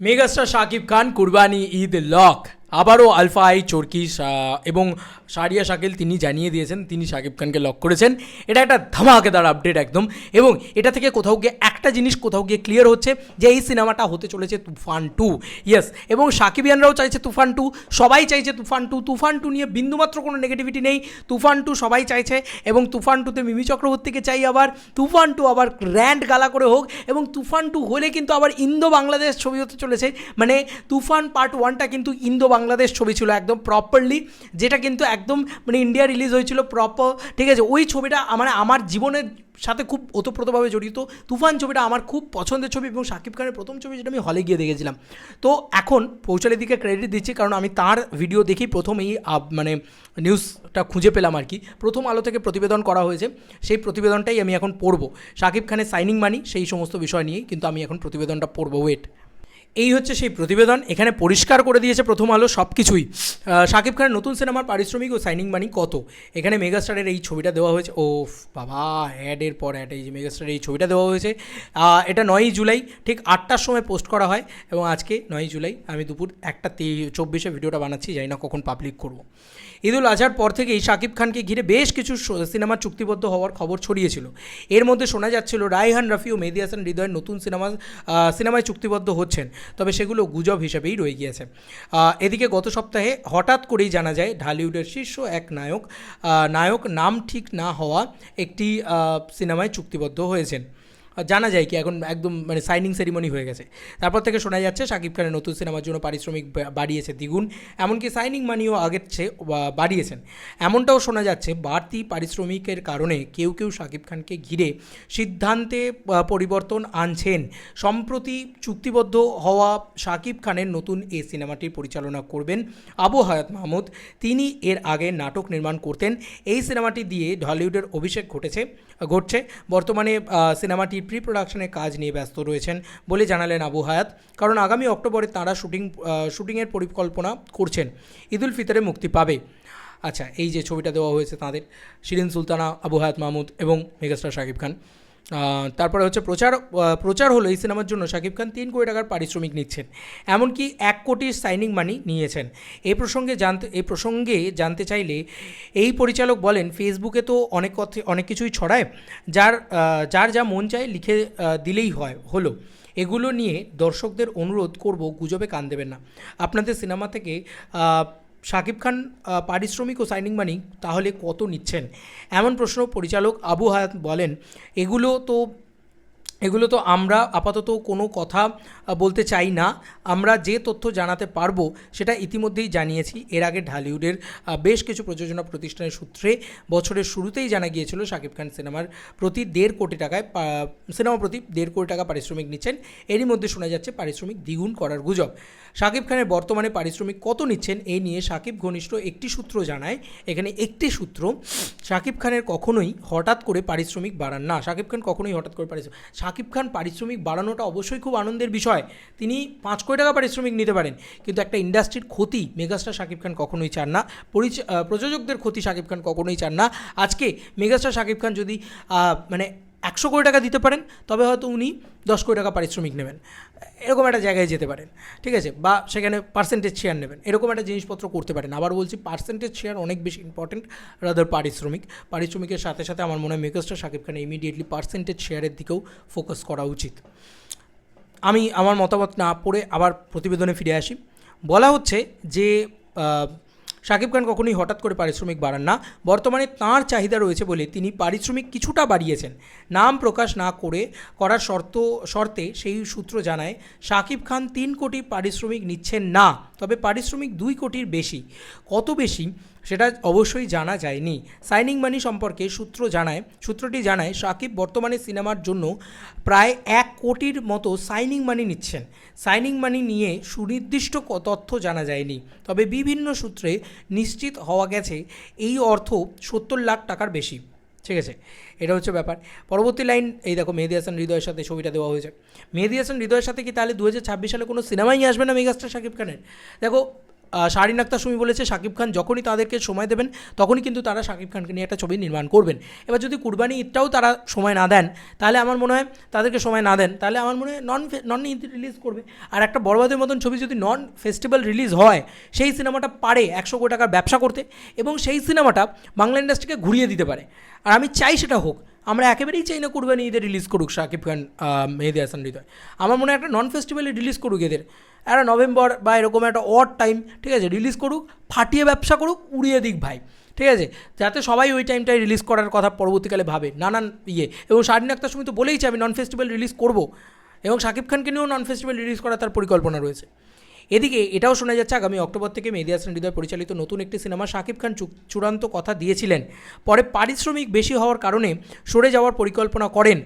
Megastar Shakib Khan Qurbani Eid lock আবারও Alpha I, Chorki এবং সারিয়া শাকিল তিনি জানিয়ে দিয়েছেন, তিনি শাকিব খানকে লক করেছেন। এটা একটা ধামাকেদার আপডেট একদম। এবং এটা থেকে কোথাও গিয়ে একটা জিনিস কোথাও গিয়ে ক্লিয়ার হচ্ছে যে এই সিনেমাটা হতে চলেছে তুফান টু। ইয়েস এবং সাকিবিয়ানরাও চাইছে তুফান টু। সবাই চাইছে তুফান টু। তুফান টু নিয়ে বিন্দুমাত্র কোনো নেগেটিভিটি নেই। তুফান টু সবাই চাইছে, এবং তুফান টুতে মিমি চক্রবর্তীকে চাই আবার। তুফান টু আবার গ্র্যান্ড গালা করে হোক, এবং তুফান টু হলে কিন্তু আবার ইন্দো বাংলাদেশ ছবি হতে চলেছে। মানে তুফান পার্ট ওয়ানটা কিন্তু ইন্দো বাংলাদেশ ছবি ছিল একদম প্রপারলি যেটা কিন্তু একদম মানে ইন্ডিয়া রিলিজ হয়েছিল প্রপার ঠিক আছে? ওই ছবিটা মানে আমার জীবনের সাথে খুব ওতপ্রোতভাবে জড়িত। তুফান ছবিটা আমার খুব পছন্দের ছবি এবং শাকিব খানের প্রথম ছবি যেটা আমি হলে গিয়ে দেখেছিলাম। তো এখন পৌঁছালের দিকে ক্রেডিট দিচ্ছি কারণ আমি তার ভিডিও দেখেই প্রথম এই মানে নিউজটা খুঁজে পেলাম আর কি। প্রথম আলো থেকে প্রতিবেদন করা হয়েছে, সেই প্রতিবেদনটাই আমি এখন পড়ব। শাকিব খানের সাইনিং মানি সেই সমস্ত বিষয় নিয়েই কিন্তু আমি এখন প্রতিবেদনটা পড়ব ওয়েট এই হচ্ছে সেই প্রতিবেদন। এখানে পরিষ্কার করে দিয়েছে প্রথম আলো সব কিছুই শাকিব খানের নতুন সিনেমার পারিশ্রমিক ও সাইনিং মানি কত? এখানে মেগাস্টারের এই ছবিটা দেওয়া হয়েছে। ও বাবা অ্যাডের পর অ্যাড এই যে মেগাস্টারের এই ছবিটা দেওয়া হয়েছে। এটা নয়ই জুলাই, ঠিক আটটার সময় পোস্ট করা হয় এবং আজকে নয়ই জুলাই, আমি দুপুর একটা তে- চব্বিশে ভিডিওটা বানাচ্ছি, জানি না কখন পাবলিক করব। ঈদুল আজহার পর থেকেই শাকিব খানকে ঘিরে বেশ কিছু সিনেমা চুক্তিবদ্ধ হওয়ার খবর ছড়িয়েছিল। এর মধ্যে শোনা যাচ্ছিল রায়হান রাফি ও মেহেদি হাসান, হৃদয়ের নতুন সিনেমা সিনেমায় চুক্তিবদ্ধ হচ্ছেন। তবে সেগুলো গুজব হিসেবেই রয়ে গিয়েছে। এদিকে গত সপ্তাহে হঠাৎ করেই জানা যায়, ঢালিউডের শীর্ষ এক নায়ক নায়ক নাম ঠিক না হওয়া একটি সিনেমায় চুক্তিবদ্ধ হয়েছেন। জানা যায় কি, এখন একদম মানে সাইনিং সেরিমনি হয়ে গেছে। তারপর থেকে শোনা যাচ্ছে শাকিব খানের নতুন সিনেমার জন্য পারিশ্রমিক বাড়িয়েছে দ্বিগুণ। এমনকি সাইনিং মানিও আগের চেয়ে বাড়িয়েছেন। এমনটাও শোনা যাচ্ছে, বাড়তি পারিশ্রমিকের কারণে কেউ কেউ শাকিব খানকে ঘিরে সিদ্ধান্তে পরিবর্তন আনছেন। সম্প্রতি চুক্তিবদ্ধ হওয়া শাকিব খানের নতুন এই সিনেমাটি পরিচালনা করবেন আবু হায়াত মাহমুদ। তিনি এর আগে নাটক নির্মাণ করতেন। এই সিনেমাটি দিয়ে ঢলিউডের অভিষেক ঘটেছে, ঘটছে। বর্তমানে সিনেমাটির প্রি প্রোডাকশনের কাজ নিয়ে ব্যস্ত রয়েছেন বলে জানালেন আবু হায়াত। কারণ আগামী অক্টোবরে তাঁরা শুটিং শুটিংয়ের পরিকল্পনা করছেন। ঈদুল ফিতরে মুক্তি পাবে। আচ্ছা এই যে ছবিটা দেওয়া হয়েছে তাঁদের, শিরিন সুলতানা, আবু হায়াত মাহমুদ এবং মেগাস্টার শাকিব খান। তারপরে হচ্ছে প্রচার প্রচার হলো এই সিনেমার জন্য শাকিব খান তিন কোটি টাকার পারিশ্রমিক নিচ্ছেন। এমনকি এক কোটির সাইনিং মানি নিয়েছেন। এই প্রসঙ্গে জানতে এই প্রসঙ্গে জানতে চাইলে এই পরিচালক বলেন, ফেসবুকে তো অনেক অনেক কিছুই ছড়ায়। যার যার যা মন চায় লিখে দিলেই হয়, হলো। এগুলো নিয়ে দর্শকদের অনুরোধ করব, গুজবে কান দেবেন না। আপনাদের সিনেমা থেকে শাকিব খান পারিশ্রমিক ও সাইনিং মানি তাহলে কত নিচ্ছেন? এমন প্রশ্ন পরিচালক আবু হায়াত বলেন, এগুলো তো এগুলো তো আমরা আপাতত কোনো কথা বলতে চাই না। আমরা যে তথ্য জানাতে পারব সেটা ইতিমধ্যেই জানিয়েছি। এর আগে ঢালিউডের বেশ কিছু প্রযোজনা প্রতিষ্ঠানের সূত্রে বছরের শুরুতেই জানা গিয়েছিল শাকিব খান সিনেমার প্রতি দেড় কোটি টাকায় সিনেমা প্রতি দেড় কোটি টাকা পারিশ্রমিক নিচ্ছেন। এরই মধ্যে শোনা যাচ্ছে পারিশ্রমিক দ্বিগুণ করার গুজব। শাকিব খানের বর্তমানে পারিশ্রমিক কত নিচ্ছেন এই নিয়ে শাকিব ঘনিষ্ঠ একটি সূত্র জানায়। এখানে একটি সূত্র, শাকিব খানের কখনোই হঠাৎ করে পারিশ্রমিক বাড়ান না। শাকিব খান কখনোই হঠাৎ করে পারিশ্রমিক শাকিব খান পারিশ্রমিক বাড়ানোটা অবশ্যই খুব আনন্দের বিষয়। তিনি পাঁচ কোটি টাকা পারিশ্রমিক নিতে পারেন, কিন্তু একটা ইন্ডাস্ট্রির ক্ষতি মেগাস্টার সাকিব খান কখনোই চান না। প্রযোজকদের ক্ষতি সাকিব খান কখনোই চান না। আজকে মেগাস্টার সাকিব খান যদি মানে একশো কোটি টাকা দিতে পারেন, তবে হয়তো উনি দশ কোটি টাকা পারিশ্রমিক নেবেন। এরকম একটা জায়গায় যেতে পারেন, ঠিক আছে? বা সেখানে পার্সেন্টেজ শেয়ার নেবেন। এরকম একটা জিনিসপত্র করতে পারেন। আবার বলছি পার্সেন্টেজ শেয়ার অনেক বেশি ইম্পর্টেন্ট রাদার পারিশ্রমিক। পারিশ্রমিকের সাথে সাথে আমার মনে হয় megastar Shakib Khan immediately percentage শেয়ারের দিকেও ফোকাস করা উচিত। আমি আমার মতামত না পড়ে আবার প্রতিবেদনে ফিরে আসি। বলা হচ্ছে যে শাকিব খান কখনোই হঠাৎ করে পারিশ্রমিক বাড়ান না। বর্তমানে তাঁর চাহিদা রয়েছে বলে তিনি পারিশ্রমিক কিছুটা বাড়িয়েছেন। নাম প্রকাশ না করে করার শর্ত, শর্তে সেই সূত্র জানায়, শাকিব খান তিন কোটি পারিশ্রমিক নিচ্ছেন না। তবে পারিশ্রমিক দুই কোটির বেশি। কত বেশি, সেটা অবশ্যই জানা যায়নি। সাইনিং মানি সম্পর্কে সূত্র জানায় সূত্রটি জানায়, সাকিব বর্তমানে সিনেমার জন্য প্রায় এক কোটির মতো সাইনিং মানি নিচ্ছেন। সাইনিং মানি নিয়ে সুনির্দিষ্ট তথ্য জানা যায়নি। তবে বিভিন্ন সূত্রে নিশ্চিত হওয়া গেছে, এই অর্থ সত্তর লাখ টাকার বেশি। ঠিক আছে? এটা হচ্ছে ব্যাপার। পরবর্তী লাইন, এই দেখো, মেহেদি হাসান হৃদয়ের সাথে ছবিটা দেওয়া হয়েছে। মেহেদি হাসান হৃদয়ের সাথে কি তাহলে দু হাজার ছাব্বিশ সালে কোনো সিনেমাই আসবে না মেগাস্টার শাকিব খানের? দেখো শাহরিন আক্তার সুমি বলেছে, শাকিব খান যখনই তাদেরকে সময় দেবেন, তখনই কিন্তু তারা শাকিব খানকে নিয়ে একটা ছবি নির্মাণ করবেন। এবার যদি কুরবানি ঈদটাও তারা সময় না দেন, তাহলে আমার মনে হয় তাদেরকে সময় না দেন, তাহলে আমার মনে হয় নন নন ঈদ রিলিজ করবে। আর একটা বড়বাদের মতন ছবি যদি নন ফেস্টিভ্যাল রিলিজ হয়, সেই সিনেমাটা পারে একশো কোটি টাকার ব্যবসা করতে, এবং সেই সিনেমাটা বাংলা ইন্ডাস্ট্রিকে ঘুরিয়ে দিতে পারে। আর আমি চাই সেটা হোক। আমরা একেবারেই চাই না কুরবানি ঈদে রিলিজ করুক শাকিব খান মেহেদি হাসান হৃদয়। আমার মনে হয় একটা নন ফেস্টিভ্যালে রিলিজ করুক এদের। একটা নভেম্বর বা এরকম একটা অড টাইম ঠিক আছে রিলিজ করুক, ফাটিয়ে ব্যবসা করুক, উড়িয়ে দিক ভাই, ঠিক আছে, যাতে সবাই ওই টাইমটায় রিলিজ করার কথা পরবর্তীকালে ভাবে, নানান ইয়ে। এবং শারীন আক্তার সময় তো বলেইছে আমি নন ফেস্টিভ্যাল রিলিজ করব, এবং শাকিব খানকে নিয়েও নন ফেস্টিভ্যাল রিলিজ করার তার পরিকল্পনা রয়েছে। এদিকে এটাও শোনা যাচ্ছে, আগামী অক্টোবর থেকে হাসান হৃদয় পরিচালিত নতুন একটি সিনেমা শাকিব খান চূড়ান্ত কথা দিয়েছিলেন। পরে পারিশ্রমিক বেশি হওয়ার কারণে সরে যাওয়ার পরিকল্পনা করেন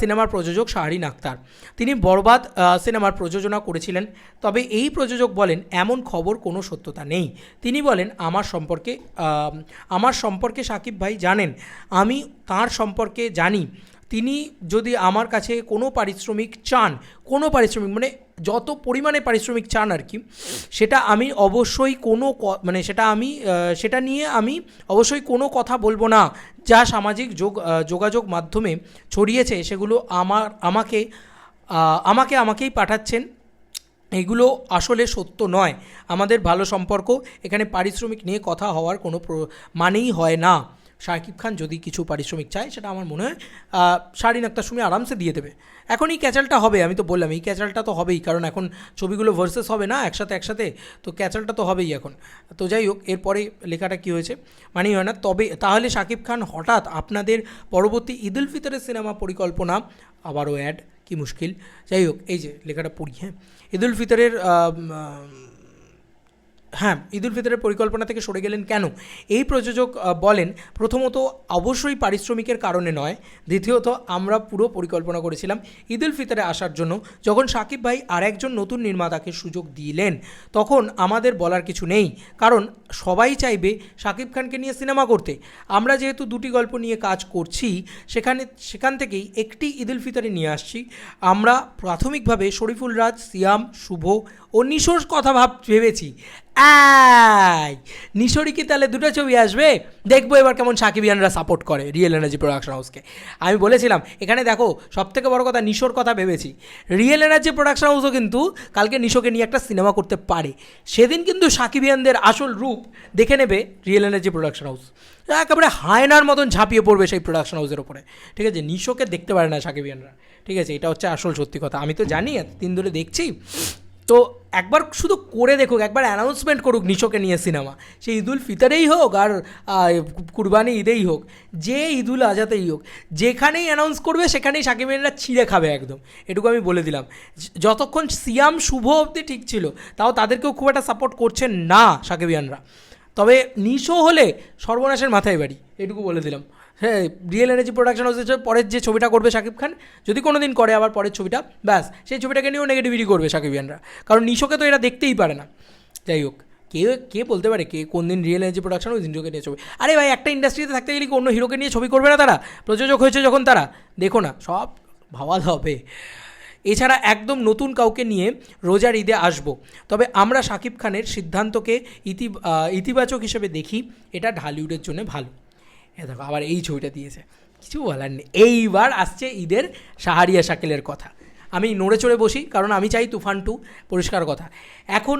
সিনেমার প্রযোজক শাহরিন আক্তার তিনি বরবাদ সিনেমার প্রযোজনা করেছিলেন, তবে এই প্রযোজক বলেন, এমন খবর কোনো সত্যতা নেই। তিনি বলেন, আমার সম্পর্কে আমার সম্পর্কে সাকিব ভাই জানেন, আমি তার সম্পর্কে জানি। তিনি যদি আমার কাছে কোনো পারিশ্রমিক চান, কোনো পারিশ্রমিক মানে যত পরিমাণে পারিশ্রমিক চান আর কি, সেটা আমি অবশ্যই কোনো মানে সেটা আমি সেটা নিয়ে আমি অবশ্যই কোনো কথা বলব না। যা সামাজিক যোগ যোগাযোগ মাধ্যমে ছড়িয়েছে, সেগুলো আমার, আমাকে আমাকে আমাকেই পাঠাচ্ছেন। এগুলো আসলে সত্য নয়। আমাদের ভালো সম্পর্ক, এখানে পারিশ্রমিক নিয়ে কথা হওয়ার কোনো মানেই হয় না। শাকিব খান যদি কিছু পারিশ্রমিক চায়, সেটা আমার মনে হয় শারীন আক্তার সময় আরামসে দিয়ে দেবে। এখন এই ক্যাচালটা হবে, আমি তো বললাম, এই ক্যাচালটা তো হবেই, কারণ এখন ছবিগুলো ভার্সেস হবে না, একসাথে একসাথে, তো ক্যাচালটা তো হবেই এখন। তো যাই হোক, এরপরে লেখাটা কী হয়েছে? মানেই হয় না, তবে তাহলে শাকিব খান হঠাৎ আপনাদের পরবর্তী ঈদ উল ফিতরের সিনেমা পরিকল্পনা আবারও অ্যাড কি মুশকিল। যাই হোক, এই যে লেখাটা পড়ি হ্যাঁ। ঈদ উল ফিতরের হ্যাঁ ঈদুল ফিতরের পরিকল্পনা থেকে সরে গেলেন কেন? এই প্রযোজক বলেন, প্রথমত অবশ্যই পারিশ্রমিকের কারণে নয়। দ্বিতীয়ত, আমরা পুরো পরিকল্পনা করেছিলাম ঈদুল ফিতরে আসার জন্য। যখন সাকিব ভাই আর একজন নতুন নির্মাতাকে সুযোগ দিলেন, তখন আমাদের বলার কিছু নেই। কারণ, সবাই চাইবে সাকিব খানকে নিয়ে সিনেমা করতে। আমরা যেহেতু দুটি গল্প নিয়ে কাজ করছি, সেখানে, সেখান থেকেই একটি ঈদুল ফিতরে নিয়ে আসছি। আমরা প্রাথমিকভাবে শরীফুল রাজ, সিয়াম, শুভ ও নিশোর কথা ভাব, ভেবেছি। আই নিশোরই কি তাহলে দুটো ছবি আসবে? দেখব এবার কেমন সাকিবিয়ানরা সাপোর্ট করে রিয়েল এনার্জি প্রোডাকশন হাউসকে আমি বলেছিলাম, এখানে দেখো সব থেকে বড় কথা নিশোর কথা ভেবেছি। রিয়েল এনার্জি প্রোডাকশন হাউসও কিন্তু কালকে নিশোকে নিয়ে একটা সিনেমা করতে পারে। সেদিন কিন্তু সাকিবিয়ানদের আসল রূপ দেখে নেবে রিয়েল এনার্জি প্রোডাকশন হাউস একেবারে হায়নার মতন ঝাঁপিয়ে পড়বে সেই প্রোডাকশন হাউসের ওপরে ঠিক আছে, নিশোকে দেখতে পারে না সাকিবিয়ানরা ঠিক আছে, এটা হচ্ছে আসল সত্যি কথা। আমি তো জানি দিন ধরে দেখছি। তো একবার শুধু করে দেখুক, একবার অ্যানাউন্সমেন্ট করুক নিশোকে নিয়ে সিনেমা। সে ঈদুল ফিতরেই হোক আর কুরবানি ঈদেই হোক, যে ঈদুল আজাতেই হোক, যেখানেই অ্যানাউন্স করবে সেখানেই সাকিবেরা ছিঁড়ে খাবে একদম। এটুকু আমি বলে দিলাম। যতক্ষণ সিয়াম শুভ অবধি ঠিক ছিল, তাও তাদেরকেও খুব একটা সাপোর্ট করছেন না সাকিবিয়ানরা। তবে নিশো হলে সর্বনাশের মাথায় বাড়ি, এটুকু বলে দিলাম। হ্যাঁ রিয়েল এনার্জি প্রোডাকশন হাউসের পরের যে ছবিটা করবে শাকিব খান, যদি কোনো দিন করে আবার পরের ছবিটা, ব্যাস, সেই ছবিটাকে নিয়েও নেগেটিভিটি করবে সাকিবিয়ানরা কারণ নিশোকে তো এরা দেখতেই পারে না। যাই হোক, কে কে বলতে পারে কে কোন দিন রিয়েল এনার্জি প্রোডাকশন ওই দিনকে নিয়ে ছবি। আরে ভাই, একটা ইন্ডাস্ট্রিতে থাকতে গেলে কি অন্য হিরোকে নিয়ে ছবি করবে না তারা? প্রযোজক হয়েছে যখন তারা। দেখো না, সব ভাবা হবে। এছাড়া একদম নতুন কাউকে নিয়ে রোজার ঈদে আসব। তবে আমরা শাকিব খানের সিদ্ধান্তকে ইতি ইতিবাচক হিসেবে দেখি, এটা ঢালিউডের জন্য ভালো। এ দেখো, আবার এই ছবিটা দিয়েছে। কিছু বলার নেই। এইবার আসছে ঈদের সাহারিয়া শাকিলের কথা। আমি নড়ে চড়ে বসি, কারণ আমি চাই তুফান টু, পরিষ্কার কথা। এখন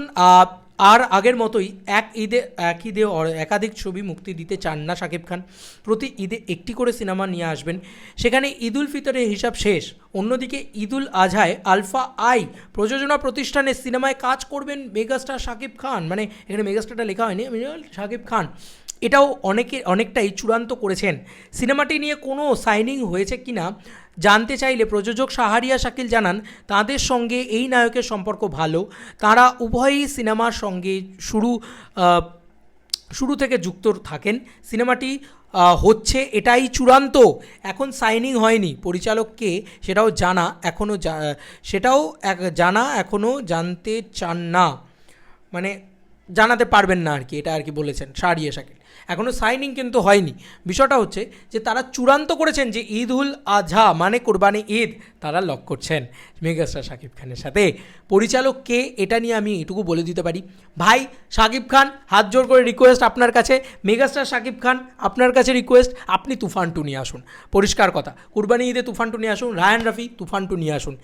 আর আগের মতোই এক ঈদে এক ঈদে একাধিক ছবি মুক্তি দিতে চান না শাকিব খান। প্রতি ঈদে একটি করে সিনেমা নিয়ে আসবেন। সেখানে ঈদুল ফিতরের হিসাব শেষ। অন্যদিকে ঈদুল আজহায় আলফা আই প্রযোজনা প্রতিষ্ঠানের সিনেমায় কাজ করবেন মেগাস্টার শাকিব খান। মানে এখানে মেগাস্টারটা লেখা হয়নি। শাকিব খান। এটাও অনেকে অনেকটাই চূড়ান্ত করেছেন। সিনেমাটি নিয়ে কোনো সাইনিং হয়েছে কি না জানতে চাইলে প্রযোজক সাহারিয়া শাকিল জানান, তাদের সঙ্গে এই নায়কের সম্পর্ক ভালো। তারা উভয়ই সিনেমার সঙ্গে শুরু শুরু থেকে যুক্ত থাকেন। সিনেমাটি হচ্ছে এটাই চূড়ান্ত। এখন সাইনিং হয়নি। পরিচালককে সেটাও জানা এখনও সেটাও জানা এখনও জানতে চান না। মানে জানাতে পারবেন না আর কি, এটা আর কি বলেছেন সারিয়ে শাকিল এখনও সাইনিং কিন্তু হয়নি। বিষয়টা হচ্ছে যে তারা চূড়ান্ত করেছেন যে ঈদ উল আজহা মানে কোরবানি ঈদ, তারা লক করছেন মেগাস্টার শাকিব খানের সাথে। পরিচালক কে, এটা নিয়ে আমি এটুকু বলে দিতে পারি। ভাই, শাকিব খান, হাত জোর করে রিকোয়েস্ট আপনার কাছে। মেগাস্টার শাকিব খান, আপনার কাছে রিকোয়েস্ট আপনি তুফান টু নিয়ে আসুন। পরিষ্কার কথা, কুরবানি ঈদে তুফান টু নিয়ে আসুন, রায়ান রাফি তুফান টু নিয়ে আসুন।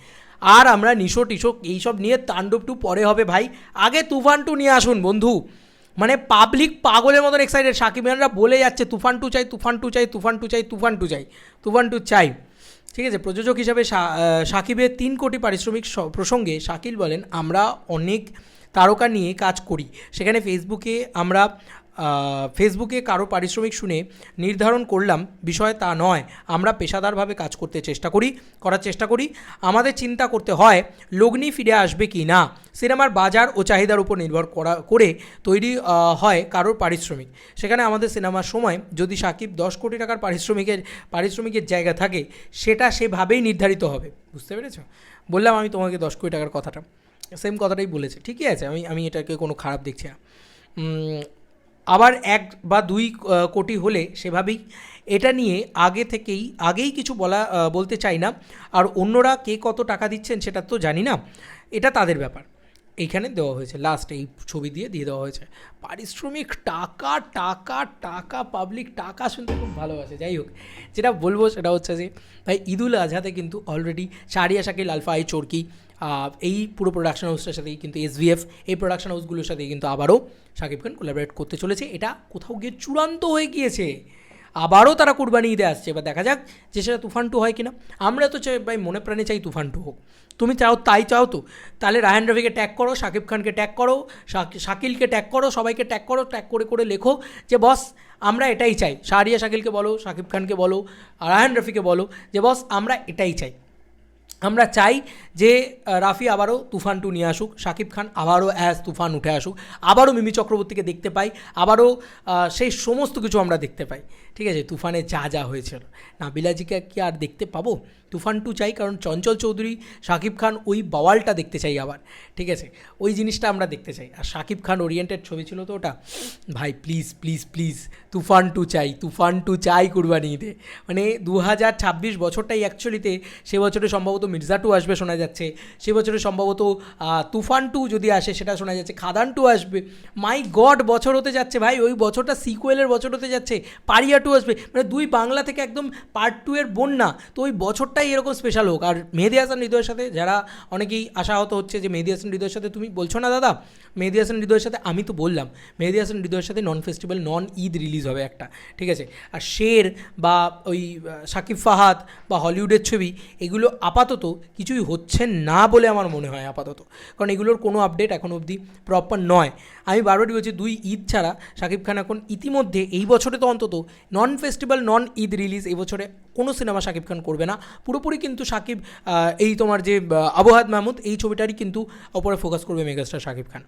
আর আমরা নিশো টিশো এইসব নিয়ে তাণ্ডব টু পরে হবে ভাই। আগে তুফান টু নিয়ে আসুন বন্ধু। মানে পাবলিক পাগলের মতন এক্সাইটেড সাকিবিয়ানরা বলে যাচ্ছে, তুফান টু চাই, তুফান টু চাই, তুফান টু চাই, তুফান টু চাই, তুফান টু চাই। ঠিক আছে, প্রযোজক হিসাবে সাকিবের তিন কোটি পারিশ্রমিক প্রসঙ্গে শাকিল বলেন, আমরা অনেক তারকা নিয়ে কাজ করি। সেখানে ফেসবুকে আমরা ফেসবুকে কারও পারিশ্রমিক শুনে নির্ধারণ করলাম, বিষয় তা নয়। আমরা পেশাদারভাবে কাজ করতে চেষ্টা করি, করার চেষ্টা করি। আমাদের চিন্তা করতে হয়, লগ্নি ফিরে আসবে কি না? সিনেমার বাজার ও চাহিদার উপর নির্ভর করা, করে তৈরি হয় কারোর পারিশ্রমিক। সেখানে আমাদের সিনেমার সময় যদি সাকিব দশ কোটি টাকার পারিশ্রমিকের পারিশ্রমিকের জায়গা থাকে, সেটা সেভাবেই নির্ধারিত হবে। বুঝতে পেরেছ? বললাম আমি তোমাকে দশ কোটি টাকার কথাটা। সেম কথাটাই বলেছে। ঠিকই আছে, আমি আমি এটাকে কোনো খারাপ দেখছি না। আবার এক বা দুই কোটি হলে সেভাবেই। এটা নিয়ে আগে থেকেই, আগেই কিছু বলা বলতে চাই না। আর অন্যরা কে কত টাকা দিচ্ছেন সেটা তো জানি না। এটা তাদের ব্যাপার। এইখানে দেওয়া হয়েছে। লাস্ট এই ছবি দিয়ে দিয়ে দেওয়া হয়েছে। পারিশ্রমিক টাকা টাকা টাকা পাবলিক টাকা শুনতে খুব ভালোবাসে। যাই হোক, যেটা বলব সেটা হচ্ছে যে, ভাই, ঈদুল আজহাতে কিন্তু already Shahriar Shakil Alpha I Chorki এই পুরো প্রোডাকশন হাউসটার সাথেই কিন্তু এসভিএফ এই প্রোডাকশন হাউসগুলোর সাথে কিন্তু আবারও শাকিব খান কোলাবরেট করতে চলেছে। এটা কোথাও গিয়ে চূড়ান্ত হয়ে গিয়েছে। আবারও তারা কুরবানি ঈদে আসছে। এবার দেখা যাক যে সেটা তুফান টু হয় কিনা। আমরা তো চাই, ভাই, মনে প্রাণে চাই তুফান টু হোক। তুমি চাও, তাই চাও তো। তাহলে রায়ান রফিকে ট্যাগ করো শাকিব খানকে ট্যাগ করো শাকিলকে ট্যাগ করো, সবাইকে ট্যাগ করো ট্যাগ করে করে লেখো যে, বস, আমরা এটাই চাই। শাহরিয়া শাকিলকে বলো শাকিব খানকে বলো রায়ান রফিকে বলো যে, বস, আমরা এটাই চাই। আমরা চাই যে রাফি আবারও তুফান টু নিয়ে আসুক শাকিব খান আবারও অ্যাজ তুফান উঠে আসুক, আবারও মিমি চক্রবর্তীকে দেখতে পাই, আবারও সেই সমস্ত কিছু আমরা দেখতে পাই। ঠিক আছে, তুফানে যা যা হয়েছিল। নাবিলাজিকে কি আর দেখতে পাবো? তুফান টু চাই, কারণ চঞ্চল চৌধুরী, শাকিব খান ওই বাওয়ালটা দেখতে চাই আবার, ঠিক আছে? ওই জিনিসটা আমরা দেখতে চাই। আর শাকিব খান ওরিয়েন্টেড ছবি ছিল তো ওটা? ভাই please please please Toofan two চাই, তুফান টু চাই কুরবানি ঈদে। মানে দু হাজার ছাব্বিশ বছরটাই অ্যাকচুয়ালিতে সে বছরে সম্ভবত মির্জা টু আসবে শোনা যাচ্ছে। সে বছরে সম্ভবত তুফান টু যদি আসে সেটা শোনা যাচ্ছে, খাদান টু আসবে। মাই গড বছর হতে যাচ্ছে ভাই, ওই বছরটা সিকুয়েলের বছর হতে যাচ্ছে। পারিয়া টু আসবে। মানে দুই বাংলা থেকে একদম পার্ট টু এর বন্যা। তো ওই বছরটাই এরকম স্পেশাল হোক। আর মেহেদি হাসান হৃদয়ের সাথে যারা অনেকেই আশাহত হচ্ছে যে মেহেদি হাসান হৃদয়ের সাথে তুমি বলছো না দাদা? মেহেদি হাসান হৃদয়ের সাথে আমি তো বললাম। মেহেদি হাসান হৃদয়ের সাথে non festival non Eid release হবে একটা। ঠিক আছে? আর শের বা ওই শাকিব ফাহাদ বা হলিউডের ছবি, এগুলো আপাতত কিছুই হচ্ছে না বলে আমার মনে হয় আপাতত। কারণ এগুলোর কোনো আপডেট এখন অবধি প্রপার নয়। আমি বারবারই বলছি, দুই ঈদ ছাড়া শাকিব খান এখন ইতিমধ্যে এই বছরে তো অন্তত non festival non Eid release এই বছরে কোনো সিনেমা শাকিব খান করবে না। পুরোপুরি কিন্তু আহ, এই তোমার যে আবহাদ মাহমুদ এই ছবিটারই কিন্তু ওপরে ফোকাস করবে মেগাস্টার শাকিব খান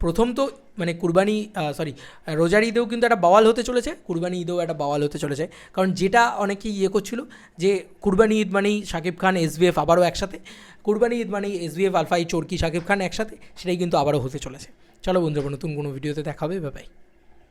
প্রথম তো মানে কুরবানি সরি রোজার ঈদেও কিন্তু একটা বাওয়াল হতে চলেছে কুরবানি ঈদেও একটা বাওয়াল হতে চলেছে। কারণ যেটা অনেকেই ইয়ে করছিল যে কুরবানি ঈদ মানেই শাকিব খান এসবিএফ আবারও একসাথে। কুরবানি ঈদ মানেই এসবিএফ আলফাই চরকি শাকিব খান একসাথে সেটাই কিন্তু আবারও হতে চলেছে। চলো বন্ধুরা নতুন কোনো ভিডিওতে দেখা হবে বাই